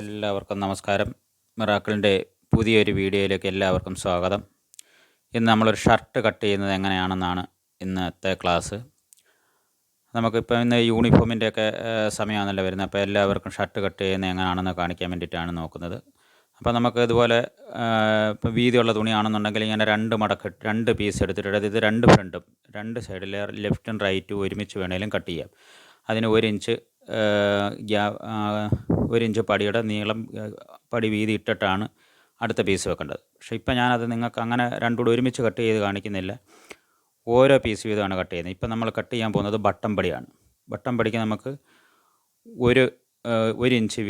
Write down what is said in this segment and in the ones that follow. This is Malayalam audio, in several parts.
എല്ലാവർക്കും നമസ്കാരം. മിറാക്കിളിന്റെ പുതിയൊരു വീഡിയോയിലേക്ക് എല്ലാവർക്കും സ്വാഗതം. ഇന്ന് നമ്മളൊരു ഷർട്ട് കട്ട് ചെയ്യുന്നത് എങ്ങനെയാണെന്നാണ് ഇന്നത്തെ ക്ലാസ്. നമുക്കിപ്പോൾ ഇന്ന് യൂണിഫോമിന്റെയൊക്കെ സമയമാണല്ലോ വരുന്നത്. അപ്പോൾ എല്ലാവർക്കും ഷർട്ട് കട്ട് ചെയ്യുന്നത് എങ്ങനെയാണെന്ന് കാണിക്കാൻ വേണ്ടിയിട്ടാണ് നോക്കുന്നത്. അപ്പോൾ നമുക്ക് ഇതുപോലെ ഇപ്പോൾ വീതിയുള്ള തുണിയാണെന്നുണ്ടെങ്കിൽ ഇങ്ങനെ രണ്ട് മടക്ക് രണ്ട് പീസ് എടുത്തിട്ട് അതായത് ഇത് രണ്ട് ഫ്രണ്ടും രണ്ട് സൈഡിൽ ലെഫ്റ്റും റൈറ്റും ഒരുമിച്ച് വേണേലും കട്ട് ചെയ്യാം. അതിന് ഒരു ഇഞ്ച് ഒരു ഇഞ്ച് പടിയുടെ നീളം പടി വീതി ഇട്ടിട്ടാണ് അടുത്ത പീസ് വെക്കേണ്ടത്. പക്ഷേ ഇപ്പം ഞാനത് നിങ്ങൾക്ക് അങ്ങനെ രണ്ടുകൂടി ഒരുമിച്ച് കട്ട് ചെയ്ത് കാണിക്കുന്നില്ല. ഓരോ പീസ് വീതമാണ് കട്ട് ചെയ്യുന്നത്. ഇപ്പം നമ്മൾ കട്ട് ചെയ്യാൻ പോകുന്നത് ബട്ടൺ പടിയാണ്. ബട്ടൺ പടിക്ക് നമുക്ക് ഒരു ഒരു ഇഞ്ച്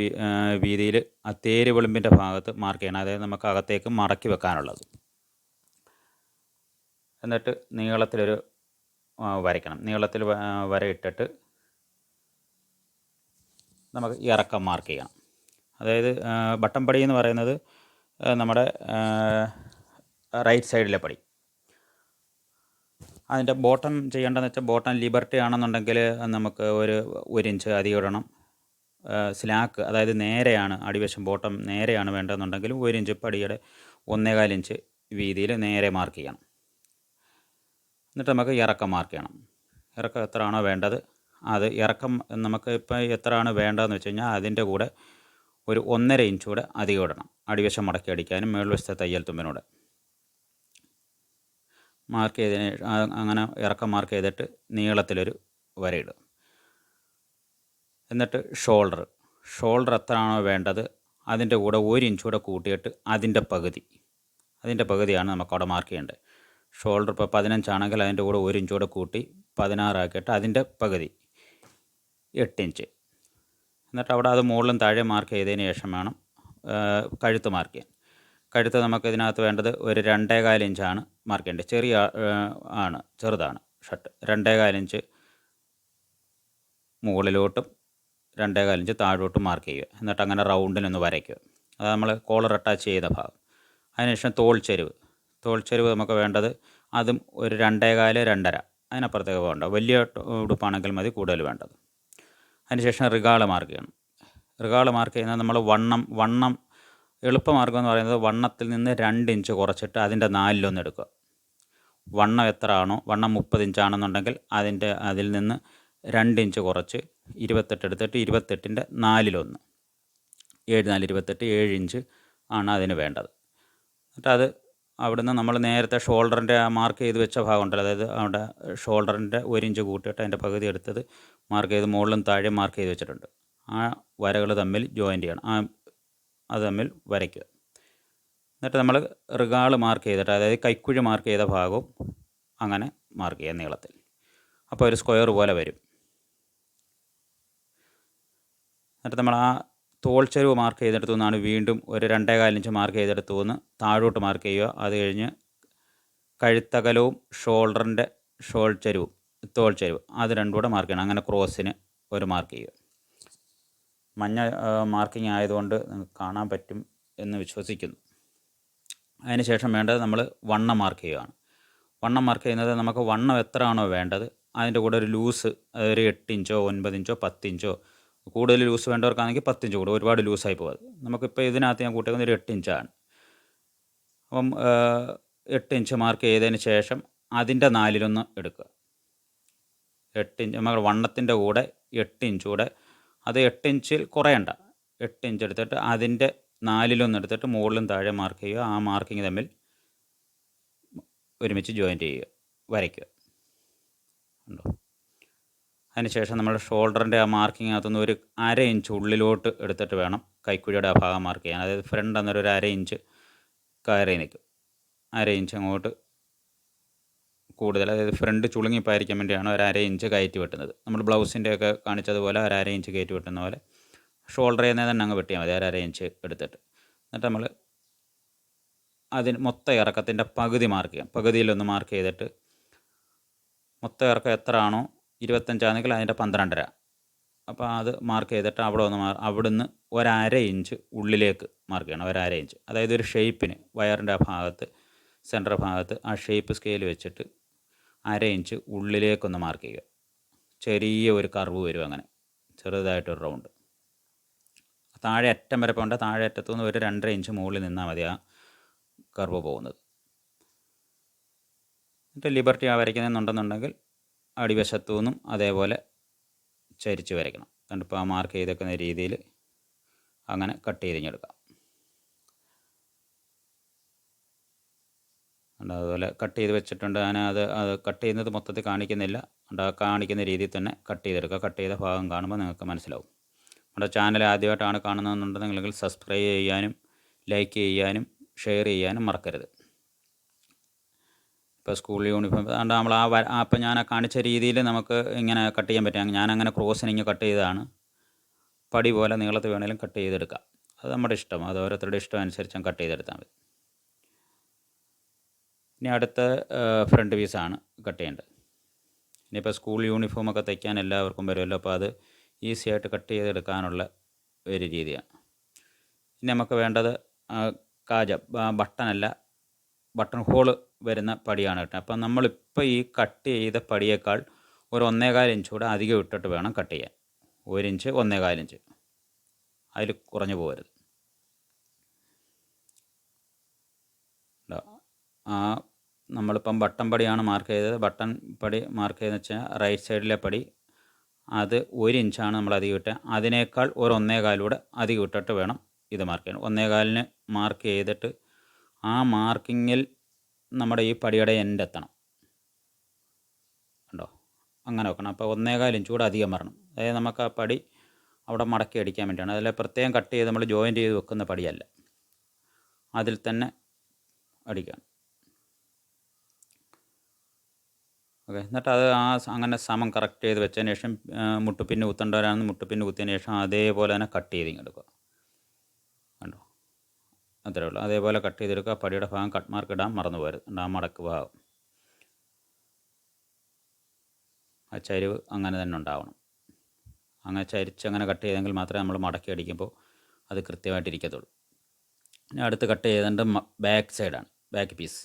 വീതിയിൽ ആ തേര് വിളിമ്പിന്റെ ഭാഗത്ത് മാർക്ക് ചെയ്യണം. അതായത് നമുക്ക് അകത്തേക്ക് മടക്കി വെക്കാനുള്ളത്. എന്നിട്ട് നീളത്തിലൊരു വരയ്ക്കണം. നീളത്തിൽ വര ഇട്ടിട്ട് നമുക്ക് ഇറക്കം മാർക്ക് ചെയ്യണം അതായത് ബട്ടൺ പടി എന്ന് പറയുന്നത് നമ്മുടെ റൈറ്റ് സൈഡിലെ പടി. അതിന്റെ ബോട്ടം ചെയ്യേണ്ടതെന്ന് വെച്ചാൽ ബോട്ടം ലിബർട്ടി ആണെന്നുണ്ടെങ്കിൽ നമുക്ക് ഒരു ഒരു ഇഞ്ച് അധികം ഇടണം. സ്ലാക്ക് അതായത് നേരെയാണ് അടിവശം ബോട്ടം നേരെയാണ് വേണ്ടതെന്നുണ്ടെങ്കിൽ ഒരു ഇഞ്ച് പടിയുടെ ഒന്നേകാൽ ഇഞ്ച് വീതിയിൽ നേരെ മാർക്ക് ചെയ്യണം. എന്നിട്ട് നമുക്ക് ഇറക്കം മാർക്ക് ചെയ്യണം. ഇറക്കം എത്രയാണോ വേണ്ടത്? അത് ഇറക്കം നമുക്ക് ഇപ്പോൾ എത്രയാണ് വേണ്ടതെന്ന് വെച്ച് കഴിഞ്ഞാൽ അതിന്റെ കൂടെ ഒരു ഒന്നര ഇഞ്ച് കൂടെ അധികം ഇടണം. അടിവശം മടക്കി അടിക്കാനും മേൾവശത്തെ തയ്യൽ തുമ്പിനോട്. മാർക്ക് ചെയ്തതിന് അങ്ങനെ ഇറക്കം മാർക്ക് ചെയ്തിട്ട് നീളത്തിലൊരു വരയിടും എന്നിട്ട് ഷോൾഡർ. ഷോൾഡർ എത്രയാണോ വേണ്ടത് അതിന്റെ കൂടെ ഒരു ഇഞ്ച് കൂടെ കൂട്ടിയിട്ട് അതിന്റെ പകുതി. അതിന്റെ പകുതിയാണ് നമുക്കവിടെ മാർക്ക് ചെയ്യേണ്ടത്. ഷോൾഡർ ഇപ്പോൾ പതിനഞ്ചാണെങ്കിൽ അതിന്റെ കൂടെ ഒരു ഇഞ്ച് കൂടെ കൂട്ടി പതിനാറാക്കിയിട്ട് അതിന്റെ പകുതി. എട്ട് ഇഞ്ച് എന്നിട്ട് അവിടെ അത് മുകളിലും താഴെ മാർക്ക് ചെയ്തതിന് ശേഷം വേണം കഴുത്ത് മാർക്ക് ചെയ്യാൻ. കഴുത്ത് നമുക്ക് ഇതിനകത്ത് വേണ്ടത് ഒരു രണ്ടേകാൽ ഇഞ്ചാണ് മാർക്ക് ചെയ്യേണ്ടത്. ചെറിയ ആണ് ചെറുതാണ് ഷർട്ട്. രണ്ടേകാൽ ഇഞ്ച് മുകളിലോട്ടും രണ്ടേകാൽ ഇഞ്ച് താഴോട്ടും മാർക്ക് ചെയ്യുക. എന്നിട്ട് അങ്ങനെ റൗണ്ടിനൊന്ന് വരയ്ക്കുക. അത് നമ്മൾ കോളർ അറ്റാച്ച് ചെയ്ത ഭാഗം. അതിനുശേഷം തോൾ ചെരുവ്. തോൾ ചെരുവ് നമുക്ക് വേണ്ടത് അതും ഒരു രണ്ടേകാൽ രണ്ടര. അതിനപ്പുറത്തേക്ക് പോകണ്ട. വലിയ ഉടുപ്പാണെങ്കിൽ മതി കൂടുതൽ വേണ്ടത്. അതിനുശേഷം റിഗാള മാർക്ക് ചെയ്യണം റിഗാൾ ചെയ്യുന്നത് നമ്മൾ വണ്ണം വണ്ണം എളുപ്പമാർഗം എന്ന് പറയുന്നത് വണ്ണത്തിൽ നിന്ന് രണ്ട് ഇഞ്ച് കുറച്ചിട്ട് അതിന്റെ നാലിലൊന്ന് എടുക്കുക. വണ്ണം എത്ര ആണോ വണ്ണം മുപ്പത് ഇഞ്ചാണെന്നുണ്ടെങ്കിൽ അതിന്റെ അതിൽ നിന്ന് രണ്ട് ഇഞ്ച് കുറച്ച് ഇരുപത്തെട്ട് എടുത്തിട്ട് ഇരുപത്തെട്ടിന്റെ നാലിലൊന്ന്. ഏഴ് നാല് ഇരുപത്തെട്ട് ഏഴ് ഇഞ്ച് ആണ് അതിന് വേണ്ടത്. എന്നിട്ട് അത് അവിടുന്ന് നമ്മൾ നേരത്തെ ഷോൾഡറിന്റെ മാർക്ക് ചെയ്ത് വെച്ച ഭാഗം ഉണ്ടല്ലോ. അതായത് അവിടെ ഷോൾഡറിന്റെ ഒരു ഇഞ്ച് കൂട്ടിയിട്ട് അതിന്റെ പകുതി എടുത്തത് മാർക്ക് ചെയ്ത് മുകളിലും താഴെ മാർക്ക് ചെയ്ത് വെച്ചിട്ടുണ്ട്. ആ വരകൾ തമ്മിൽ ജോയിന്റ് ചെയ്യണം. ആ അത് തമ്മിൽ വരയ്ക്കുക. എന്നിട്ട് നമ്മൾ റിഗാൾ മാർക്ക് ചെയ്തിട്ട് അതായത് കൈക്കുഴി മാർക്ക് ചെയ്ത ഭാഗവും അങ്ങനെ മാർക്ക് ചെയ്യുക നീളത്തിൽ. അപ്പോൾ ഒരു സ്ക്വയർ പോലെ വരും. എന്നിട്ട് നമ്മൾ ആ തോൾ ചെരുവ് മാർക്ക് ചെയ്തെടുത്തു നിന്നാണ് വീണ്ടും ഒരു രണ്ടേ കാലിഞ്ച് മാർക്ക് ചെയ്തെടുത്തു നിന്ന് താഴോട്ട് മാർക്ക് ചെയ്യുക. അത് കഴിഞ്ഞ് കഴുത്തകലവും ഷോൾഡറിന്റെ ഷോൾ ചെരുവും. തോൾ ചെരുവ്. അത് രണ്ടും കൂടെ മാർക്ക് ചെയ്യണം. അങ്ങനെ ക്രോസിന് ഒരു മാർക്ക് ചെയ്യുക. മഞ്ഞ മാർക്കിംഗ് ആയതുകൊണ്ട് നിങ്ങൾക്ക് കാണാൻ പറ്റും എന്ന് വിശ്വസിക്കുന്നു. അതിനുശേഷം വേണ്ടത് നമ്മൾ വണ്ണം മാർക്ക് ചെയ്യുകയാണ്. വണ്ണം മാർക്ക് ചെയ്യുന്നത് നമുക്ക് വണ്ണം എത്ര ആണോ വേണ്ടത്. അതിന്റെ കൂടെ ഒരു ലൂസ് ഒരു എട്ട് ഇഞ്ചോ ഒൻപത് ഇഞ്ചോ പത്ത് ഇഞ്ചോ കൂടുതൽ ലൂസ് വേണ്ടവർക്കാണെങ്കിൽ പത്ത് ഇഞ്ച് കൂടെ. ഒരുപാട് ലൂസായി പോകാതെ. നമുക്കിപ്പോൾ ഇതിനകത്ത് ഞാൻ കൂട്ടിയത് ഒരു എട്ട് ഇഞ്ചാണ് അപ്പം എട്ട് ഇഞ്ച് മാർക്ക് ചെയ്തതിന് ശേഷം അതിന്റെ നാലിലൊന്ന് എടുക്കുക. എട്ട് ഇഞ്ച് നമ്മൾ വണ്ണത്തിന്റെ കൂടെ എട്ട് ഇഞ്ച് കൂടെ. അത് എട്ട് ഇഞ്ചിൽ കുറയണ്ട. എട്ട് ഇഞ്ച് എടുത്തിട്ട് അതിന്റെ നാലിലൊന്ന് എടുത്തിട്ട് മുകളിലും താഴെ മാർക്ക് ചെയ്യുക. ആ മാർക്കിങ് തമ്മിൽ ഒരുമിച്ച് ജോയിന്റ് ചെയ്യുക. വരയ്ക്കുക. ഉണ്ടോ അതിനുശേഷം നമ്മൾ ഷോൾഡറിന്റെ ആ മാർക്കിംഗ് അകത്തുനിന്ന് ഒരു അര ഇഞ്ച് ഉള്ളിലോട്ട് എടുത്തിട്ട് വേണം കൈക്കുഴിയുടെ ആ ഭാഗം മാർക്ക് ചെയ്യാൻ. അതായത് ഫ്രണ്ട് എന്നൊരു അര ഇഞ്ച് കയറി നിൽക്കും. അര ഇഞ്ച് അങ്ങോട്ട് കൂടുതൽ അതായത് ഫ്രണ്ട് ചുളുങ്ങിപ്പായിരിക്കാൻ വേണ്ടിയാണ് ഒരു അര ഇഞ്ച് കയറ്റി വെട്ടുന്നത്. നമ്മൾ ബ്ലൗസിന്റെ ഒക്കെ കാണിച്ചതുപോലെ ഒരു അര ഇഞ്ച് കയറ്റി വെട്ടുന്ന പോലെ ഷോൾഡറിൽ നിന്ന് തന്നെ അങ്ങ് വെട്ടിയാൽ മതി ഒരു അര ഇഞ്ച് എടുത്തിട്ട്. എന്നിട്ട് നമ്മൾ അതിന് മൊത്തം ഇറക്കത്തിന്റെ പകുതി മാർക്ക് ചെയ്യാം. പകുതിയിലൊന്ന് മാർക്ക് ചെയ്തിട്ട് മൊത്തം ഇറക്കം എത്ര ആണോ ഇരുപത്തഞ്ചാണെങ്കിൽ അതിന്റെ പന്ത്രണ്ടര. അപ്പോൾ അത് മാർക്ക് ചെയ്തിട്ട് അവിടെ ഒന്ന് മാർ അവിടുന്ന് ഒരര ഇഞ്ച് ഉള്ളിലേക്ക് മാർക്ക് ചെയ്യണം ഒരര ഇഞ്ച്. അതായത് ഒരു ഷേപ്പിന് വയറിന്റെ ആ ഭാഗത്ത് സെന്റർ ഭാഗത്ത് ആ ഷേപ്പ് സ്കെയിൽ വെച്ചിട്ട് അര ഇഞ്ച് ഉള്ളിലേക്കൊന്ന് മാർക്ക് ചെയ്യുക. ചെറിയ ഒരു കർവ് വരും അങ്ങനെ. ചെറുതായിട്ടൊരു റൗണ്ട് താഴെ അറ്റം വരെ പോകേണ്ട. താഴെ അറ്റത്തുനിന്ന് ഒരു രണ്ടര ഇഞ്ച് മുകളിൽ നിന്നാൽ മതി ആ കർവ് പോകുന്നത്. എന്നിട്ട് ലിബർട്ടി ആ വരയ്ക്കുന്നുണ്ടെന്നുണ്ടെങ്കിൽ അടിവശത്തു നിന്നും അതേപോലെ ചരിച്ച് വരയ്ക്കണം. എന്നിട്ടിപ്പോൾ ആ മാർക്ക് ചെയ്തേക്കുന്ന രീതിയിൽ അങ്ങനെ കട്ട് ചെയ്തിങ്ങെടുക്കാം ഉണ്ട്. അതുപോലെ കട്ട് ചെയ്ത് വെച്ചിട്ടുണ്ട്. ഞാൻ അത് കട്ട് ചെയ്യുന്നത് മൊത്തത്തിൽ കാണിക്കുന്നില്ല. ഉണ്ട്. കാണിക്കുന്ന രീതിയിൽ തന്നെ കട്ട് ചെയ്തെടുക്കുക. കട്ട് ചെയ്ത ഭാഗം കാണുമ്പോൾ നിങ്ങൾക്ക് മനസ്സിലാവും. നമ്മുടെ ചാനൽ ആദ്യമായിട്ടാണ് കാണുന്നതെന്നുണ്ടെങ്കിൽ സബ്സ്ക്രൈബ് ചെയ്യാനും ലൈക്ക് ചെയ്യാനും ഷെയർ ചെയ്യാനും മറക്കരുത്. ഇപ്പോൾ സ്കൂൾ യൂണിഫോം അതുകൊണ്ട് നമ്മൾ ആ അപ്പം ഞാൻ കാണിച്ച രീതിയിൽ നമുക്ക് ഇങ്ങനെ കട്ട് ചെയ്യാൻ പറ്റും. ഞാൻ അങ്ങനെ ക്രോസിനിങ് കട്ട് ചെയ്തതാണ്. പടി പോലെ നീളത്ത് വേണേലും കട്ട് ചെയ്തെടുക്കാം. അത് നമ്മുടെ ഇഷ്ടം. അത് ഓരോരുത്തരുടെ ഇഷ്ടം അനുസരിച്ച് കട്ട് ചെയ്തെടുത്താൽ മതി. ഇനി അടുത്ത ഫ്രണ്ട് പീസാണ് കട്ട് ചെയ്യേണ്ടത്. ഇനിയിപ്പോൾ സ്കൂൾ യൂണിഫോമൊക്കെ തയ്ക്കാൻ എല്ലാവർക്കും വരുമല്ലോ അപ്പോൾ അത് ഈസി ആയിട്ട് കട്ട് ചെയ്തെടുക്കാനുള്ള ഒരു രീതിയാണ്. ഇനി നമുക്ക് വേണ്ടത് കാജ ബട്ടനല്ല ബട്ടൺ ഹോൾ വരുന്ന പടിയാണ് കേട്ടോ അപ്പം നമ്മളിപ്പോൾ ഈ കട്ട് ചെയ്ത പടിയേക്കാൾ ഒരു ഒന്നേകാൽ ഇഞ്ച് കൂടെ അധികം ഇട്ടിട്ട് വേണം കട്ട് ചെയ്യാൻ. ഒരു ഇഞ്ച് ഒന്നേകാൽ ഇഞ്ച് അതിൽ കുറഞ്ഞു പോകരുത്. ആ നമ്മളിപ്പം ബട്ടൺ പടിയാണ് മാർക്ക് ചെയ്തത്. ബട്ടൺ പടി മാർക്ക് ചെയ്തെന്ന് വെച്ചാൽ റൈറ്റ് സൈഡിലെ പടി. അത് ഒരു ഇഞ്ചാണ് നമ്മൾ അധികം ഇട്ടത് അതിനേക്കാൾ ഒരു ഒന്നേകാലൂടെ അധികം ഇട്ടിട്ട് വേണം ഇത് മാർക്ക് ചെയ്യണം ഒന്നേകാലിന് മാർക്ക് ചെയ്തിട്ട് ആ മാർക്കിങ്ങിൽ നമ്മുടെ ഈ പടിയുടെ എൻഡ് എത്തണം. ഉണ്ടോ അങ്ങനെ വെക്കണം. അപ്പോൾ ഒന്നേകാൽ ഇഞ്ച് കൂടെ അധികം വരണം. അതായത് നമുക്ക് ആ പടി അവിടെ മടക്കി അടിക്കാൻ വേണ്ടിയാണ്. അതിൽ പ്രത്യേകം കട്ട് ചെയ്ത് നമ്മൾ ജോയിന്റ് ചെയ്ത് വെക്കുന്ന പടിയല്ല. അതിൽ തന്നെ അടിക്കണം. ഓക്കെ. എന്നിട്ട് അത് ആ അങ്ങനെ സമം കറക്റ്റ് ചെയ്ത് വെച്ചതിന് ശേഷം മുട്ടുപ്പിന്നെ കുത്തേണ്ടവരാണെന്ന് മുട്ടുപ്പിന്നെ കുത്തിയതിന് ശേഷം അതേപോലെ തന്നെ കട്ട് ചെയ്ത് ഇങ്ങെടുക്കുക കണ്ടോ? അത്രേ ഉള്ളൂ. അതേപോലെ കട്ട് ചെയ്തെടുക്കുക പടിയുടെ ഭാഗം കട്ട് മാർക്ക് ഇടാൻ മറന്നു പോരുത് ആ മടക്ക് ഭാഗം. ആ ചരിവ് അങ്ങനെ തന്നെ ഉണ്ടാവണം. അങ്ങനെ ചരിച്ച് അങ്ങനെ കട്ട് ചെയ്തെങ്കിൽ മാത്രമേ നമ്മൾ മടക്കി അടിക്കുമ്പോൾ അത് കൃത്യമായിട്ടിരിക്കത്തുള്ളൂ ഇനി അടുത്ത് കട്ട് ചെയ്തേണ്ട ബാക്ക് സൈഡാണ് back piece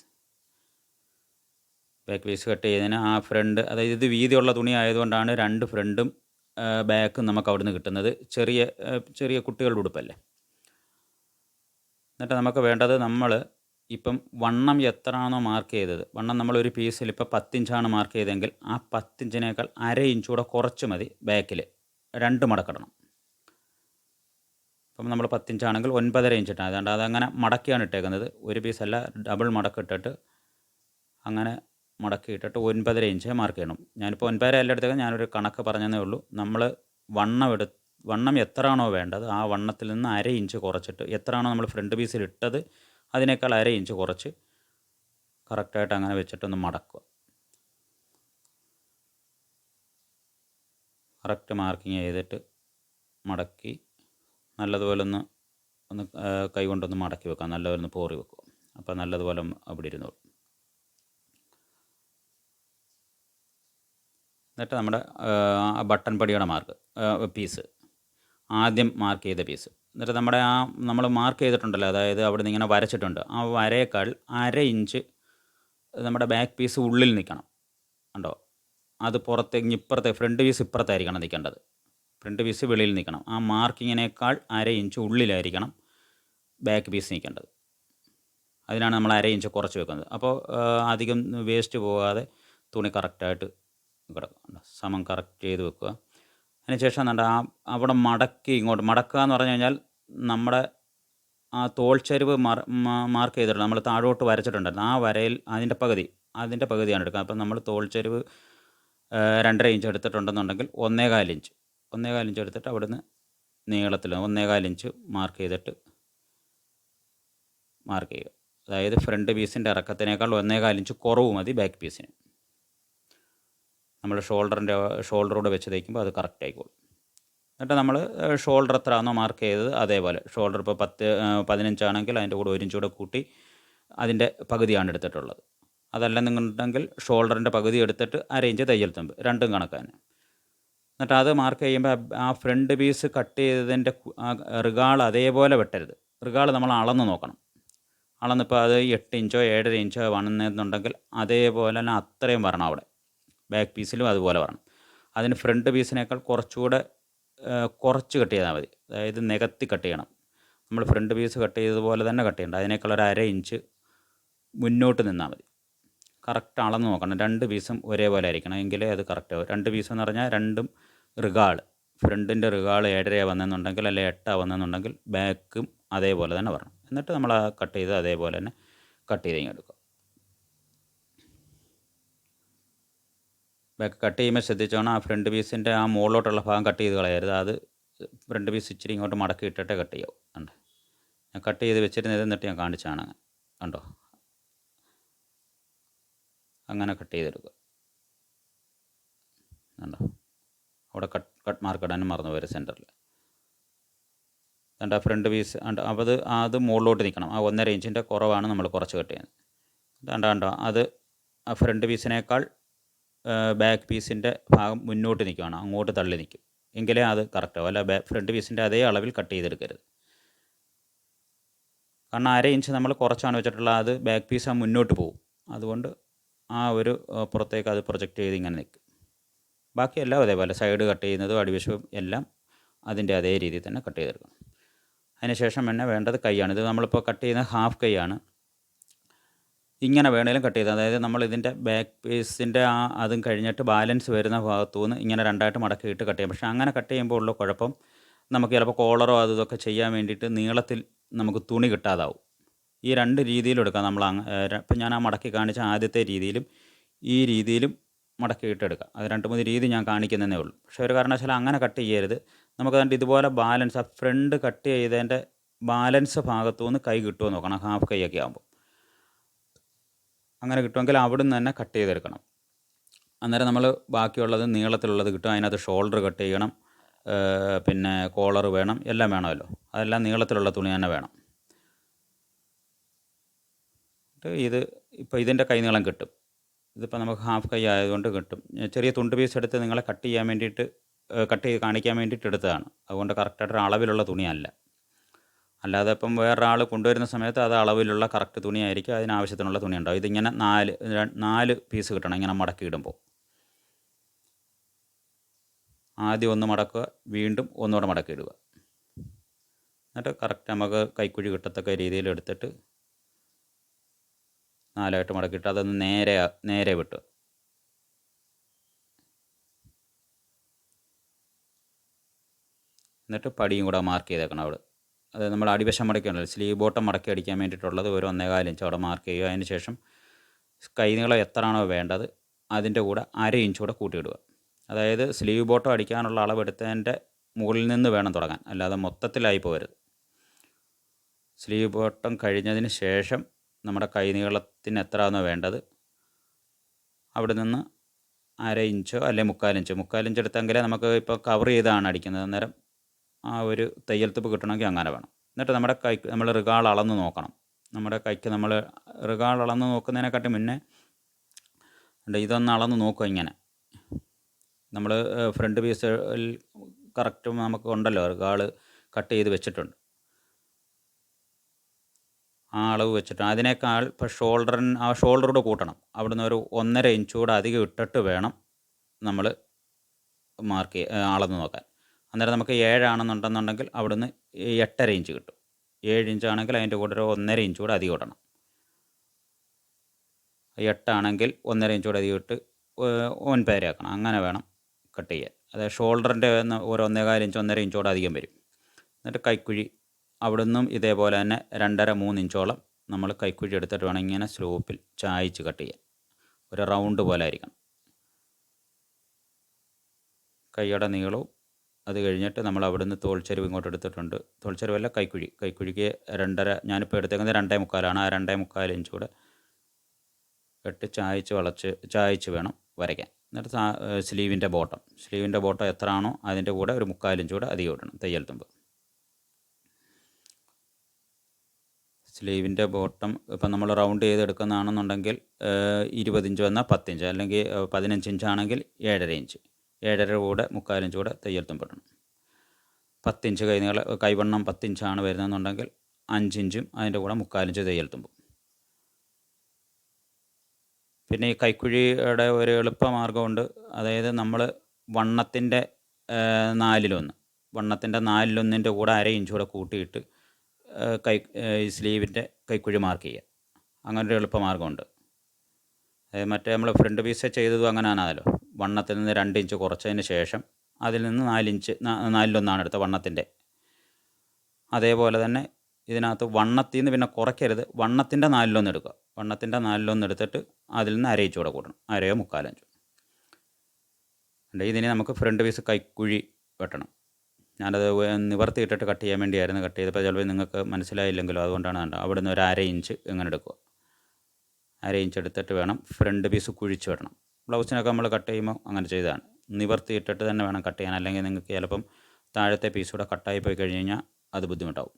back piece cut ചെയ്തതിന് ആ ഫ്രണ്ട് അതായത് ഇത് വീതിയുള്ള തുണി ആയതുകൊണ്ടാണ് രണ്ട് ഫ്രണ്ടും ബാക്കും നമുക്ക് അവിടുന്ന് കിട്ടുന്നത്. ചെറിയ ചെറിയ കുട്ടികളുടെ ഉടുപ്പല്ലേ? എന്നിട്ട് നമുക്ക് വേണ്ടത് നമ്മൾ ഇപ്പം വണ്ണം എത്രയാണോ മാർക്ക് ചെയ്തത്. വണ്ണം നമ്മൾ ഒരു പീസിൽ ഇപ്പോൾ പത്തിഞ്ചാണ് മാർക്ക് ചെയ്തെങ്കിൽ ആ പത്തിഞ്ചിനേക്കാൾ അര ഇഞ്ച് കൂടെ കുറച്ച് മതി ബാക്കിൽ രണ്ട് മടക്കിടണം അപ്പം നമ്മൾ പത്തിഞ്ചാണെങ്കിൽ ഒൻപതര ഇഞ്ച് ഇട്ടാൽ അതുകൊണ്ട് അതങ്ങനെ മടക്കിയാണ് ഇട്ടേക്കുന്നത്. ഒരു പീസല്ല ഡബിൾ മടക്കിട്ടിട്ട് അങ്ങനെ മടക്കി ഇട്ടിട്ട് ഒൻപതര ഇഞ്ച് മാർക്ക് ചെയ്യണം. ഞാനിപ്പോൾ ഒൻപതര അല്ല എടുത്തേക്കുന്നത് ഞാനൊരു കണക്ക് പറഞ്ഞതേ ഉള്ളൂ. നമ്മൾ വണ്ണം എടു വണ്ണം എത്രയാണോ വേണ്ടത് ആ വണ്ണത്തിൽ നിന്ന് അര ഇഞ്ച് കുറച്ചിട്ട് എത്രയാണോ നമ്മൾ ഫ്രണ്ട് പീസിൽ ഇട്ടത് അതിനേക്കാൾ അര ഇഞ്ച് കുറച്ച് കറക്റ്റായിട്ട് അങ്ങനെ വെച്ചിട്ടൊന്ന് മടക്കുക. കറക്റ്റ് മാർക്കിങ് ചെയ്തിട്ട് മടക്കി നല്ലതുപോലെ ഒന്ന് ഒന്ന് കൈ കൊണ്ടൊന്ന് മടക്കി വെക്കുക നല്ലപോലെ ഒന്ന് പോറി വെക്കുക. അപ്പോൾ നല്ലതുപോലെ അവിടെ ഇരുന്നോളൂ എന്നിട്ട് നമ്മുടെ ബട്ടൺ പടിയുടെ മാർക്ക് പീസ് ആദ്യം മാർക്ക് ചെയ്ത പീസ്. എന്നിട്ട് നമ്മുടെ ആ നമ്മൾ മാർക്ക് ചെയ്തിട്ടുണ്ടല്ലോ അതായത് അവിടെ നിന്ന് ഇങ്ങനെ വരച്ചിട്ടുണ്ട്. ആ വരയേക്കാൾ അര ഇഞ്ച് നമ്മുടെ ബാക്ക് പീസ് ഉള്ളിൽ നിൽക്കണം. കണ്ടോ? അത് പുറത്തേക്ക് ഇപ്പുറത്തെ ഫ്രണ്ട് പീസ് ഇപ്പുറത്തായിരിക്കണം നിൽക്കേണ്ടത്. ഫ്രണ്ട് പീസ് വെളിയിൽ നിൽക്കണം. ആ മാർക്കിങ്ങിനേക്കാൾ അര ഇഞ്ച് ഉള്ളിലായിരിക്കണം ബാക്ക് പീസ് നിൽക്കേണ്ടത്. അതിനാണ് നമ്മൾ അര ഇഞ്ച് കുറച്ച് വെക്കുന്നത്. അപ്പോൾ അധികം വേസ്റ്റ് പോകാതെ തുണി കറക്റ്റായിട്ട് കിടക്കും സമം കറക്റ്റ് ചെയ്ത് വെക്കുക. അതിനുശേഷം നല്ല ആ അവിടെ മടക്കി ഇങ്ങോട്ട് മടക്കുക എന്ന് പറഞ്ഞു കഴിഞ്ഞാൽ നമ്മുടെ ആ തോൾച്ചരിവ് മാർക്ക് ചെയ്തിട്ടുണ്ട്. നമ്മൾ താഴോട്ട് വരച്ചിട്ടുണ്ടായിരുന്നു. ആ വരയിൽ അതിന്റെ പകുതി അതിന്റെ പകുതിയാണ് എടുക്കുക. അപ്പം നമ്മൾ തോൾച്ചരിവ് രണ്ടര ഇഞ്ച് എടുത്തിട്ടുണ്ടെന്നുണ്ടെങ്കിൽ ഒന്നേകാൽ ഇഞ്ച് ഒന്നേകാൽ ഇഞ്ച് എടുത്തിട്ട് അവിടുന്ന് നീളത്തിൽ ഒന്നേകാൽ ഇഞ്ച് മാർക്ക് ചെയ്തിട്ട് മാർക്ക് ചെയ്യുക. അതായത് ഫ്രണ്ട് പീസിന്റെ ഇറക്കത്തിനേക്കാൾ ഒന്നേകാൽ ഇഞ്ച് കുറവ് മതി ബാക്ക് പീസിന് നമ്മൾ ഷോൾഡറിന്റെ ഷോൾഡറോട് വെച്ച് തയ്ക്കുമ്പോൾ അത് കറക്റ്റ് ആയിക്കോളും എന്നിട്ട് നമ്മൾ ഷോൾഡർ എത്രയാണോ മാർക്ക് ചെയ്തത് അതേപോലെ. ഷോൾഡർ ഇപ്പോൾ പത്ത് പതിനഞ്ചാണെങ്കിൽ അതിന്റെ കൂടെ ഒരു ഇഞ്ച് കൂടെ കൂട്ടി അതിന്റെ പകുതിയാണ് എടുത്തിട്ടുള്ളത്. അതല്ല അതല്ലെന്നുണ്ടെങ്കിൽ ഷോൾഡറിന്റെ പകുതി എടുത്തിട്ട് അര ഇഞ്ച് തയ്യൽ തുമ്പ് രണ്ടും കണക്കാണ്. എന്നിട്ട് അത് മാർക്ക് ചെയ്യുമ്പോൾ ആ ഫ്രണ്ട് പീസ് കട്ട് ചെയ്തതിന്റെ റിഗാൾ അതേപോലെ വെട്ടരുത്. റിഗാൾ നമ്മൾ അളന്ന് നോക്കണം. അളന്നിപ്പോൾ അത് എട്ട് ഇഞ്ചോ ഏഴര ഇഞ്ചോ വണ്ണെന്നുണ്ടെങ്കിൽ അതേപോലെ തന്നെ അത്രയും വരണം അവിടെ. ബാക്ക് പീസിലും അതുപോലെ വരണം. അതിന് ഫ്രണ്ട് പീസിനേക്കാൾ കുറച്ചുകൂടെ കുറച്ച് കട്ട് ചെയ്താൽ മതി. അതായത് നികത്തി കട്ട് ചെയ്യണം. നമ്മൾ ഫ്രണ്ട് പീസ് കട്ട് ചെയ്തതുപോലെ തന്നെ കട്ട് ചെയ്യണം അതിനേക്കാൾ ഒരു അര ഇഞ്ച് മുന്നോട്ട് നിന്നാൽ മതി. കറക്റ്റ് അളന്ന് നോക്കണം. രണ്ട് പീസും ഒരേപോലെ ആയിരിക്കണം എങ്കിലേ അത് കറക്റ്റ് ആവും. രണ്ട് പീസ് എന്ന് പറഞ്ഞാൽ രണ്ടും റിഗാൾ ഫ്രണ്ടിന്റെ റിഗാൾ ഏഴരയാണ് വന്നെന്നുണ്ടെങ്കിൽ അല്ലെ എട്ടാണ് വന്നെന്നുണ്ടെങ്കിൽ ബാക്കും അതേപോലെ തന്നെ വരണം. എന്നിട്ട് നമ്മൾ ആ കട്ട് ചെയ്ത് അതേപോലെ തന്നെ കട്ട് ചെയ്ത് ഇങ്ങ് ബാക്ക് കട്ട് ചെയ്യുമ്പോൾ ശ്രദ്ധിച്ചോണം ആ ഫ്രണ്ട് പീസിന്റെ ആ മുകളിലോട്ടുള്ള ഭാഗം കട്ട് ചെയ്ത് കളയരുത്. അത് ഫ്രണ്ട് പീസ് ഇച്ചിരി ഇങ്ങോട്ട് മടക്കി ഇട്ടിട്ടേ കട്ട് ചെയ്യാവും. കണ്ടോ? ഞാൻ കട്ട് ചെയ്ത് വെച്ചിരുന്നത് എന്നിട്ട് ഞാൻ കാണിച്ചാണ്. കണ്ടോ? അങ്ങനെ കട്ട് ചെയ്തെടുക്കുക. കണ്ടോ? അവിടെ കട്ട് കട്ട് മാർക്ക് ഇടാനും മറന്നു വരും സെന്ററിൽ കണ്ട? ഫ്രണ്ട് പീസ് കണ്ട? അപ്പോൾ അത് അത് മുകളിലോട്ട് നിൽക്കണം. ആ ഒന്നര ഇഞ്ചിന്റെ കുറവാണ് നമ്മൾ കുറച്ച് കട്ട് ചെയ്യുന്നത്. കണ്ട കണ്ടോ? അത് ആ ഫ്രണ്ട് പീസിനേക്കാൾ ബാക്ക് പീസിന്റെ ഭാഗം മുന്നോട്ട് നിൽക്കുകയാണ് അങ്ങോട്ട് തള്ളി നിൽക്കും. എങ്കിലേ അത് കറക്റ്റാവും അല്ല ബാക്ക് ഫ്രണ്ട് പീസിന്റെ അതേ അളവിൽ കട്ട് ചെയ്തെടുക്കരുത്. കാരണം അര ഇഞ്ച് നമ്മൾ കുറച്ചാണ് വെച്ചിട്ടുള്ളത് അത് ബാക്ക് പീസ് മുന്നോട്ട് പോകും അതുകൊണ്ട് ആ ഒരു പുറത്തേക്ക് അത് പ്രൊജക്റ്റ് ചെയ്ത് ഇങ്ങനെ നിൽക്കും. ബാക്കിയെല്ലാം അതേപോലെ സൈഡ് കട്ട് ചെയ്യുന്നതും അടിവശവും എല്ലാം അതിന്റെ അതേ രീതിയിൽ തന്നെ കട്ട് ചെയ്തെടുക്കണം. അതിനുശേഷം തന്നെ വേണ്ടത് കൈയാണ് ഇത് നമ്മളിപ്പോൾ കട്ട് ചെയ്യുന്ന ഹാഫ് കൈയാണ് ഇങ്ങനെ വേണേലും കട്ട് ചെയ്ത്. അതായത് നമ്മൾ ഇതിന്റെ ബാക്ക് പീസിന്റെ ആ അതും കഴിഞ്ഞിട്ട് ബാലൻസ് വരുന്ന ഭാഗത്തു നിന്ന് ഇങ്ങനെ രണ്ടായിട്ട് മടക്കിയിട്ട് കട്ട് ചെയ്യാം. പക്ഷേ അങ്ങനെ കട്ട് ചെയ്യുമ്പോൾ ഉള്ള കുഴപ്പം നമുക്ക് ചിലപ്പോൾ കോളറോ അത് ഇതൊക്കെ ചെയ്യാൻ വേണ്ടിയിട്ട് നീളത്തിൽ നമുക്ക് തുണി കിട്ടാതാവും. ഈ രണ്ട് രീതിയിലും എടുക്കാം നമ്മൾ ഇപ്പം ഞാൻ ആ മടക്കി കാണിച്ച ആദ്യത്തെ രീതിയിലും ഈ രീതിയിലും മടക്കിയിട്ട് എടുക്കാം. അത് രണ്ട് മൂന്ന് രീതി ഞാൻ കാണിക്കുന്നതേ ഉള്ളൂ. പക്ഷേ ഒരു കാരണവശാലും അങ്ങനെ കട്ട് ചെയ്യരുത്. നമുക്ക് അതുകൊണ്ട് ഇതുപോലെ ബാലൻസ് ആ ഫ്രണ്ട് കട്ട് ചെയ്തതിന്റെ ബാലൻസ് ഭാഗത്തു നിന്ന് കൈ കിട്ടുമോ നോക്കണം. ഹാഫ് കൈയൊക്കെ ആകുമ്പോൾ അങ്ങനെ കിട്ടുമെങ്കിൽ അവിടെ നിന്ന് തന്നെ കട്ട് ചെയ്തെടുക്കണം. അന്നേരം നമ്മൾ ബാക്കിയുള്ളത് നീളത്തിലുള്ളത് കിട്ടും. അതിനകത്ത് ഷോൾഡർ കട്ട് ചെയ്യണം. പിന്നെ കോളർ വേണം. എല്ലാം വേണമല്ലോ. അതെല്ലാം നീളത്തിലുള്ള തുണി തന്നെ വേണം. ഇത് ഇപ്പോൾ ഇതിന്റെ കൈനീളം കിട്ടും. ഇതിപ്പോൾ നമുക്ക് ഹാഫ് കൈ ആയതുകൊണ്ട് കിട്ടും. ചെറിയ തുണ്ട് പീസ് എടുത്ത് നിങ്ങളെ കട്ട് ചെയ്യാൻ വേണ്ടിയിട്ട് കട്ട് ചെയ്ത് കാണിക്കാൻ വേണ്ടിയിട്ട് എടുത്തതാണ്. അതുകൊണ്ട് കറക്റ്റായിട്ട് അളവിലുള്ള തുണിയല്ല. അല്ലാതെ ഇപ്പം വേറൊരാൾ കൊണ്ടുവരുന്ന സമയത്ത് അത് അളവിലുള്ള കറക്റ്റ് തുണിയായിരിക്കും അതിനാവശ്യത്തിനുള്ള തുണി ഉണ്ടാവും ഇതിങ്ങനെ നാല് നാല് പീസ് കിട്ടണം ഇങ്ങനെ മടക്കി ഇടുമ്പോൾ. ആദ്യം ഒന്ന് മടക്കുക വീണ്ടും ഒന്നുകൂടെ മടക്കി ഇടുക. എന്നിട്ട് കറക്റ്റ് നമുക്ക് കൈക്കുഴി കിട്ടത്തക്ക രീതിയിൽ എടുത്തിട്ട് നാലായിട്ട് മടക്കിയിട്ട് അതൊന്ന് നേരെ നേരെ വിട്ടു. എന്നിട്ട് പടിയും കൂടെ മാർക്ക് ചെയ്തേക്കണം അവിടെ. അത് നമ്മൾ അടിവശം മടക്കിയുണ്ടല്ലോ. സ്ലീവ് ബോട്ടം മടക്കി അടിക്കാൻ വേണ്ടിയിട്ടുള്ളത് ഒരു ഒന്നേകാൽ ഇഞ്ച് അവിടെ മാർക്ക് ചെയ്യുക. അതിന് ശേഷം കൈ നീളം എത്രയാണോ വേണ്ടത് അതിന്റെ കൂടെ അര ഇഞ്ച് കൂടെ കൂട്ടിയിടുക. അതായത് സ്ലീവ് ബോട്ടം അടിക്കാനുള്ള അളവെടുത്തതിന്റെ മുകളിൽ നിന്ന് വേണം തുടങ്ങാൻ. അല്ലാതെ മൊത്തത്തിലായി പോകരുത്. സ്ലീവ് ബോട്ടം കഴിഞ്ഞതിന് ശേഷം നമ്മുടെ കൈ നീളത്തിന് എത്രയാണോ വേണ്ടത് അവിടെ നിന്ന് അര ഇഞ്ചോ അല്ലെ മുക്കാലിഞ്ചോ മുക്കാലിഞ്ച് എടുത്തെങ്കിലേ നമുക്ക് ഇപ്പോൾ കവർ ചെയ്താണ് അടിക്കുന്നത്. അന്നേരം ആ ഒരു തയ്യൽ തുപ്പ് കിട്ടണമെങ്കിൽ അങ്ങനെ വേണം. എന്നിട്ട് നമ്മുടെ കൈക്ക് നമ്മൾ റിഗാൾ അളന്ന് നോക്കണം. നമ്മുടെ കൈക്ക് നമ്മൾ റിഗാൾ അളന്ന് നോക്കുന്നതിനെക്കാട്ടി മുന്നേ ഇതൊന്ന് അളന്ന് നോക്കുക ഇങ്ങനെ. നമ്മൾ ഫ്രണ്ട് പീസിൽ കറക്റ്റ് നമുക്ക് ഉണ്ടല്ലോ റിഗാൾ കട്ട് ചെയ്ത് വെച്ചിട്ടുണ്ട്. ആ അളവ് വെച്ചിട്ട് അതിനേക്കാൾ ഇപ്പോൾ ഷോൾഡറിന് ആ ഷോൾഡറോട് കൂട്ടണം. അവിടുന്ന് ഒരു ഒന്നര ഇഞ്ച് കൂടെ അധികം ഇട്ടിട്ട് വേണം നമ്മൾ മാർക്ക് അളന്ന് നോക്കാൻ. അന്നേരം നമുക്ക് ഏഴാണെന്നുണ്ടെന്നുണ്ടെങ്കിൽ അവിടുന്ന് എട്ടര ഇഞ്ച് കിട്ടും. ഏഴ് ഇഞ്ചാണെങ്കിൽ അതിന്റെ കൂടെ ഒരു ഒന്നര ഇഞ്ച് കൂടെ അധികം ഇടണം. എട്ടാണെങ്കിൽ ഒന്നര ഇഞ്ച് കൂടെ അധികം ഇട്ട് ഒൻപതരയാക്കണം അങ്ങനെ വേണം കട്ട് ചെയ്യാൻ. അതായത് ഷോൾഡറിന്റെ ഒരു ഒന്നേകാൽ ഇഞ്ച് ഒന്നര കൂടെ അധികം വരും. എന്നിട്ട് കൈക്കുഴി അവിടെ നിന്നും ഇതേപോലെ തന്നെ രണ്ടര മൂന്ന് ഇഞ്ചോളം നമ്മൾ കൈക്കുഴി എടുത്തിട്ട് വേണം ഇങ്ങനെ സ്ലോപ്പിൽ ചായച്ച് കട്ട് ചെയ്യാൻ. ഒരു റൗണ്ട് പോലെ ആയിരിക്കണം. കൈയുടെ നീളവും അത് കഴിഞ്ഞിട്ട് നമ്മൾ അവിടുന്ന് തോൾച്ചെരുവ് ഇങ്ങോട്ട് എടുത്തിട്ടുണ്ട്. തോൾച്ചെരുവല്ല കൈക്കുഴി. കൈക്കുഴിക്ക് രണ്ടര ഞാനിപ്പോൾ എടുത്തേക്കുന്നത് രണ്ടേ മുക്കാലാണ്. ആ രണ്ടേ മുക്കാൽ ഇഞ്ച് കൂടെ ഇട്ട് ചായച്ച് വളച്ച് ചായച്ച് വേണം വരയ്ക്കാൻ. എന്നിട്ട് സ്ലീവിന്റെ ബോട്ടം. സ്ലീവിന്റെ ബോട്ടം എത്ര ആണോ അതിന്റെ കൂടെ ഒരു മുക്കാലിഞ്ച് കൂടെ അധികം ഇടണം തയ്യൽ തുമ്പ്. സ്ലീവിന്റെ ബോട്ടം ഇപ്പം നമ്മൾ റൗണ്ട് ചെയ്തെടുക്കുന്നതാണെന്നുണ്ടെങ്കിൽ ഇരുപതിഞ്ച് വന്നാൽ പത്തിഞ്ച് അല്ലെങ്കിൽ പതിനഞ്ച് ഇഞ്ചാണെങ്കിൽ ഏഴര ഇഞ്ച്. ഏഴര കൂടെ മുക്കാലിഞ്ച് കൂടെ തയ്യൽ തുമ്പിടണം പത്തിഞ്ച് കൈ നീള കൈവണ്ണം പത്തിഞ്ചാണ് വരുന്നതെന്നുണ്ടെങ്കിൽ അഞ്ചിഞ്ചും അതിന്റെ കൂടെ മുക്കാലിഞ്ച് തയ്യൽ തുമ്പും പിന്നെ ഈ കൈക്കുഴിയുടെ ഒരു എളുപ്പമാർഗമുണ്ട് അതായത് നമ്മൾ വണ്ണത്തിന്റെ നാലിലൊന്ന് വണ്ണത്തിന്റെ നാലിലൊന്നിന്റെ കൂടെ അര ഇഞ്ച് കൂടെ കൂട്ടിയിട്ട് കൈ ഈ സ്ലീവിന്റെ കൈക്കുഴി മാർക്ക് ചെയ്യുക. അങ്ങനൊരു എളുപ്പമാർഗമുണ്ട് മറ്റേ നമ്മൾ ഫ്രണ്ട് പീസ് ചെയ്തതും അങ്ങനെയാണല്ലോ വണ്ണത്തിൽ നിന്ന് രണ്ട് ഇഞ്ച് കുറച്ചതിന് ശേഷം അതിൽ നിന്ന് നാലിഞ്ച് നാലിലൊന്നാണ് എടുത്തത് വണ്ണത്തിന്റെ. അതേപോലെ തന്നെ ഇതിനകത്ത് വണ്ണത്തിൽ നിന്ന് പിന്നെ കുറയ്ക്കരുത്. വണ്ണത്തിന്റെ നാലിലൊന്ന് എടുക്കുക. വണ്ണത്തിന്റെ നാലിലൊന്ന് എടുത്തിട്ട് അതിൽ നിന്ന് അര ഇഞ്ച് കൂടെ കൂട്ടണം അരയോ മുക്കാലഞ്ചോ ഇതിന് നമുക്ക് ഫ്രണ്ട് പീസ് കൈക്കുഴി വെട്ടണം. ഞാനത് നിവർത്തിയിട്ടിട്ട് കട്ട് ചെയ്യാൻ വേണ്ടിയായിരുന്നു കട്ട് ചെയ്തപ്പോൾ ചിലപ്പോൾ നിങ്ങൾക്ക് മനസ്സിലായില്ലെങ്കിലും അതുകൊണ്ടാണ് കണ്ടത്. അവിടെ നിന്ന് ഒരു അര ഇഞ്ച് ഇങ്ങനെ എടുക്കുക. അര ഇഞ്ച് എടുത്തിട്ട് വേണം ഫ്രണ്ട് പീസ് കുഴിച്ച് വിടണം ബ്ലൗസിനൊക്കെ നമ്മൾ കട്ട് ചെയ്യുമ്പോൾ അങ്ങനെ ചെയ്തതാണ്. നിവർത്തിയിട്ടിട്ട് തന്നെ വേണം കട്ട് ചെയ്യാൻ. അല്ലെങ്കിൽ നിങ്ങൾക്ക് ചിലപ്പം താഴത്തെ പീസ് കൂടെ കട്ടായി പോയി കഴിഞ്ഞ് കഴിഞ്ഞാൽ അത് ബുദ്ധിമുട്ടാവും.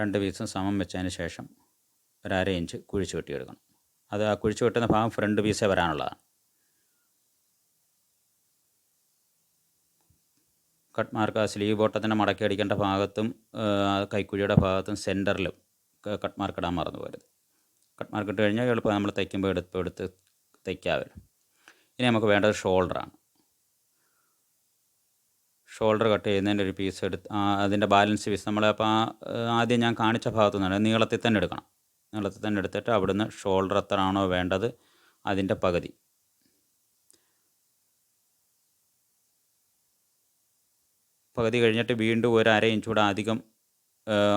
രണ്ട് പീസും സമം വെച്ചതിന് ശേഷം ഒരര ഇഞ്ച് കുഴിച്ച് വെട്ടിയെടുക്കണം. അത് ആ കുഴിച്ച് വെട്ടുന്ന ഭാഗം ഫ്രണ്ട് പീസേ വരാനുള്ളതാണ്. കട്ട് മാർക്ക് ആ സ്ലീവ് ബോട്ടത്തിന്റെ മടക്കി അടിക്കേണ്ട ഭാഗത്തും കൈക്കുഴിയുടെ ഭാഗത്തും സെന്ററിലും കട്ട് മാർക്ക് ഇടാൻ മറന്നു പോരുത് കട്ട് മാർക്ക് ഇട്ട് കഴിഞ്ഞാൽ എളുപ്പം നമ്മൾ തയ്ക്കുമ്പോൾ എടുത്ത് എടുത്ത് തയ്ക്കാമല്ലോ ഇനി നമുക്ക് വേണ്ടത് ഷോൾഡറാണ് ഷോൾഡർ കട്ട് ചെയ്യുന്നതിന്റെ ഒരു പീസ് എടുത്ത് അതിന്റെ ബാലൻസ് പീസ് നമ്മൾ അപ്പോൾ ആദ്യം ഞാൻ കാണിച്ച ഭാഗത്തു നിന്നാണ് നീളത്തിൽ തന്നെ എടുക്കണം. നീളത്തിൽ തന്നെ എടുത്തിട്ട് അവിടുന്ന് ഷോൾഡർ എത്ര ആണോ വേണ്ടത് അതിന്റെ പകുതി. പകുതി കഴിഞ്ഞിട്ട് വീണ്ടും ഒരു അര ഇഞ്ച് കൂടെ അധികം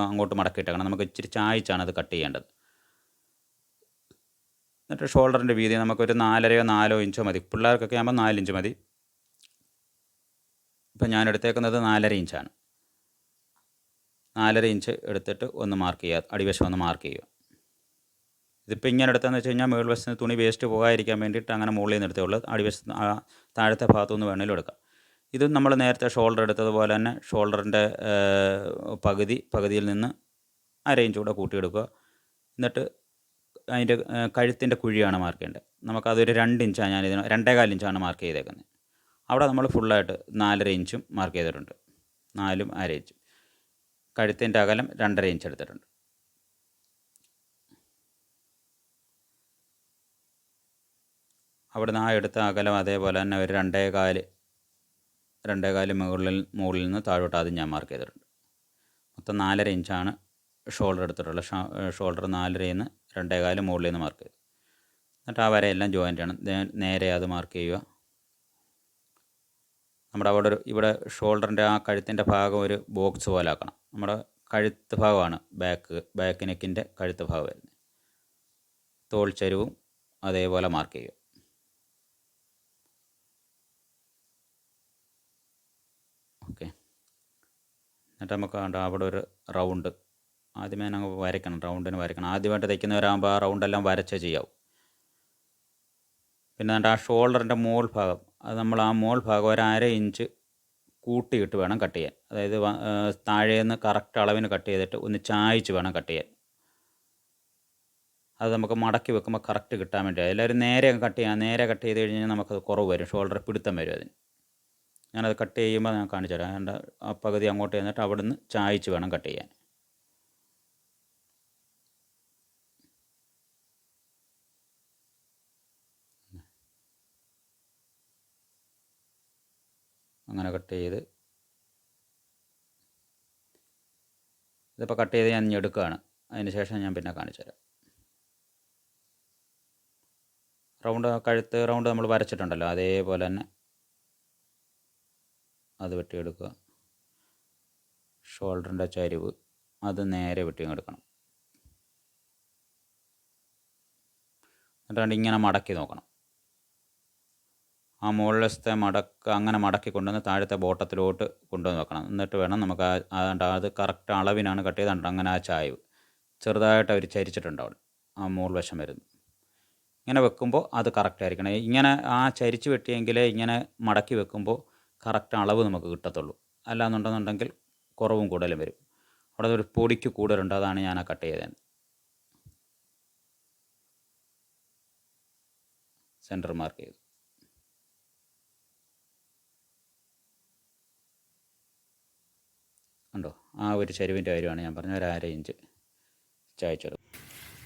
അങ്ങോട്ട് മടക്കിയിട്ടേക്കണം. നമുക്ക് ഇച്ചിരി ചായച്ചാണ് അത് കട്ട് ചെയ്യേണ്ടത്. എന്നിട്ട് ഷോൾഡറിന്റെ വീതി നമുക്കൊരു നാലരയോ നാലോ ഇഞ്ചോ മതി. പിള്ളേർക്കൊക്കെ ആകുമ്പോൾ നാലിഞ്ച് മതി. ഇപ്പം ഞാൻ എടുത്തേക്കുന്നത് നാലര ഇഞ്ചാണ്. നാലര ഇഞ്ച് എടുത്തിട്ട് ഒന്ന് മാർക്ക് ചെയ്യുക. അടിവശം ഒന്ന് മാർക്ക് ചെയ്യുക. ഇതിപ്പോൾ ഇങ്ങനെ എടുത്തതെന്ന് വെച്ച് കഴിഞ്ഞാൽ മുകളിൽ വശത്ത് തുണി വേസ്റ്റ് പോകാതിരിക്കാൻ വേണ്ടിയിട്ട് അങ്ങനെ മുകളിൽ നിന്ന് എടുത്തേ ഉള്ളൂ. അടിവശത്ത് താഴത്തെ ഭാഗത്തുനിന്ന് വേണമെങ്കിലും എടുക്കാം. ഇത് നമ്മൾ നേരത്തെ ഷോൾഡർ എടുത്തതുപോലെ തന്നെ ഷോൾഡറിന്റെ പകുതി പകുതിയിൽ നിന്ന് അര ഇഞ്ച് കൂടെ കൂട്ടിയെടുക്കുക. എന്നിട്ട് അതിന്റെ കഴുത്തിന്റെ കുഴിയാണ് മാർക്ക് ചെയ്യേണ്ടത്. നമുക്കതൊരു രണ്ട് ഇഞ്ചാണ് ഞാൻ ഇതിന് രണ്ടേകാൽ ഇഞ്ചാണ് മാർക്ക് ചെയ്തേക്കുന്നത്. അവിടെ നമ്മൾ ഫുള്ളായിട്ട് നാലര ഇഞ്ചും മാർക്ക് ചെയ്തിട്ടുണ്ട്. നാലും അര ഇഞ്ചും കഴുത്തിന്റെ അകലം രണ്ടര ഇഞ്ച് എടുത്തിട്ടുണ്ട്. അവിടുന്ന് ആ എടുത്ത അകലം അതേപോലെ തന്നെ ഒരു രണ്ടേകാൽ രണ്ടേകാൽ മുകളിൽ മുകളിൽ നിന്ന് താഴോട്ട് ആദ്യം ഞാൻ മാർക്ക് ചെയ്തിട്ടുണ്ട്. മൊത്തം നാലര ഇഞ്ചാണ് ഷോൾഡർ എടുത്തിട്ടുള്ളത്. ഷോൾഡർ നാലരയിൽ നിന്ന് രണ്ടേകാൽ മുകളിൽ നിന്ന് മാർക്ക് ചെയ്തു. എന്നിട്ട് ആ വരയെല്ലാം ജോയിന്റ് ആണ് നേരെ അത് മാർക്ക് ചെയ്യുക. നമ്മുടെ അവിടെ ഒരു ഇവിടെ ഷോൾഡറിന്റെ ആ കഴുത്തിന്റെ ഭാഗം ഒരു ബോക്സ് പോലെ ആക്കണം. നമ്മുടെ കഴുത്ത് ഭാഗമാണ് ബാക്ക് ബാക്ക് നെക്കിന്റെ കഴുത്ത് ഭാഗം വരുന്നത്. തോൾ ചരിവും അതേപോലെ മാർക്ക് ചെയ്യുക. ഓക്കെ എന്നിട്ട് നമുക്ക് അവിടെ ഒരു റൗണ്ട് ആദ്യമേ ഞങ്ങൾ വരയ്ക്കണം റൗണ്ടിന് വരയ്ക്കണം. ആദ്യമായിട്ട് തയ്ക്കുന്നവരാകുമ്പോൾ ആ റൗണ്ടെല്ലാം വരച്ചേ ചെയ്യാവും. പിന്നെ ആ ഷോൾഡറിന്റെ മോൾ ഭാഗം അത് നമ്മൾ ആ മോൾ ഭാഗം ഒരു അര ഇഞ്ച് കൂട്ടിയിട്ട് വേണം കട്ട് ചെയ്യാൻ. അതായത് താഴേന്ന് കറക്റ്റ് അളവിന് കട്ട് ചെയ്തിട്ട് ഒന്ന് ചായച്ച് വേണം കട്ട് ചെയ്യാൻ. അത് നമുക്ക് മടക്കി വെക്കുമ്പോൾ കറക്റ്റ് കിട്ടാൻ വേണ്ടി എല്ലാവരും നേരെ കട്ട് ചെയ്യാം. നേരെ കട്ട് ചെയ്ത് കഴിഞ്ഞാൽ നമുക്കത് കുറവ് വരും. ഷോൾഡർ പിടുത്തം വരും അതിന്. ഞാനത് കട്ട് ചെയ്യുമ്പോൾ ഞാൻ കാണിച്ചു തരാം. എന്റെ ആ പകുതി അങ്ങോട്ട് ചെന്നിട്ട് അവിടുന്ന് ചായച്ച് വേണം കട്ട് ചെയ്യാൻ. അങ്ങനെ കട്ട് ചെയ്ത് ഇതിപ്പോൾ കട്ട് ചെയ്ത് ഞാൻ എടുക്കുകയാണ്. അതിന് ശേഷം ഞാൻ പിന്നെ കാണിച്ചു തരാം. റൗണ്ട് കഴുത്ത് റൗണ്ട് നമ്മൾ വരച്ചിട്ടുണ്ടല്ലോ അതേപോലെ തന്നെ അത് വെട്ടിയെടുക്കുക. ഷോൾഡറിന്റെ ചരിവ് അത് നേരെ വെട്ടിയെടുക്കണം. എന്നിട്ടാണ്ട് ഇങ്ങനെ മടക്കി നോക്കണം. ആ മുകളിലത്തെ മടക്ക് അങ്ങനെ മടക്കി കൊണ്ടുവന്ന് താഴത്തെ ബോട്ടത്തിലോട്ട് കൊണ്ടുവന്ന് വെക്കണം. എന്നിട്ട് വേണം നമുക്ക് ആ അത് കറക്റ്റ് അളവിനാണ് കട്ട് ചെയ്ത് അങ്ങനെ ആ ചായവ്. ചെറുതായിട്ട് അവർ ചരിച്ചിട്ടുണ്ട് അവിടെ. ആ മുകൾ വശം വരുന്നു ഇങ്ങനെ വെക്കുമ്പോൾ അത് കറക്റ്റ് ആയിരിക്കണം. ഇങ്ങനെ ആ ചരിച്ച് വെട്ടിയെങ്കിലേ ഇങ്ങനെ മടക്കി വെക്കുമ്പോൾ കറക്റ്റ് അളവ് നമുക്ക് കിട്ടത്തുള്ളൂ. അല്ലാന്നുണ്ടെന്നുണ്ടെങ്കിൽ കുറവും കൂടുതലും വരും. അവിടെ ഒരു പൊടിക്ക് കൂടുതലുണ്ട്. അതാണ് ഞാൻ ആ കട്ട് ചെയ്തത്. സെന്റർ മാർക്ക് ചെയ്തു കണ്ടോ ആ ഒരു ചരിവിന്റെ കാര്യമാണ് ഞാൻ പറഞ്ഞ ഒരു അര ഇഞ്ച് ചായച്ചെടുക്കും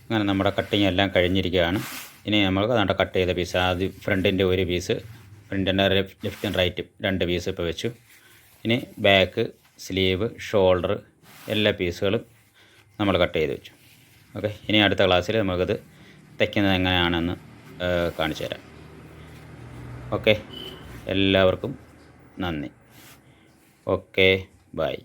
അങ്ങനെ നമ്മുടെ കട്ടിങ് എല്ലാം കഴിഞ്ഞിരിക്കുകയാണ്. ഇനി നമുക്ക് അതുകൊണ്ട് കട്ട് ചെയ്ത പീസ് ആദ്യം ഫ്രണ്ടിന്റെ ഒരു പീസ് ഫ്രണ്ടിന്റെ ലെഫ്റ്റ് ആൻഡ് റൈറ്റ് രണ്ട് പീസ് ഇപ്പോൾ വെച്ചു. ഇനി ബാക്ക് സ്ലീവ് ഷോൾഡർ എല്ലാ പീസുകളും നമ്മൾ കട്ട് ചെയ്ത് വെച്ചു. ഓക്കെ ഇനി അടുത്ത ക്ലാസ്സിൽ നമുക്കത് തയ്ക്കുന്നത് എങ്ങനെയാണെന്ന് കാണിച്ചു തരാം. ഓക്കെ എല്ലാവർക്കും നന്ദി. Okay bye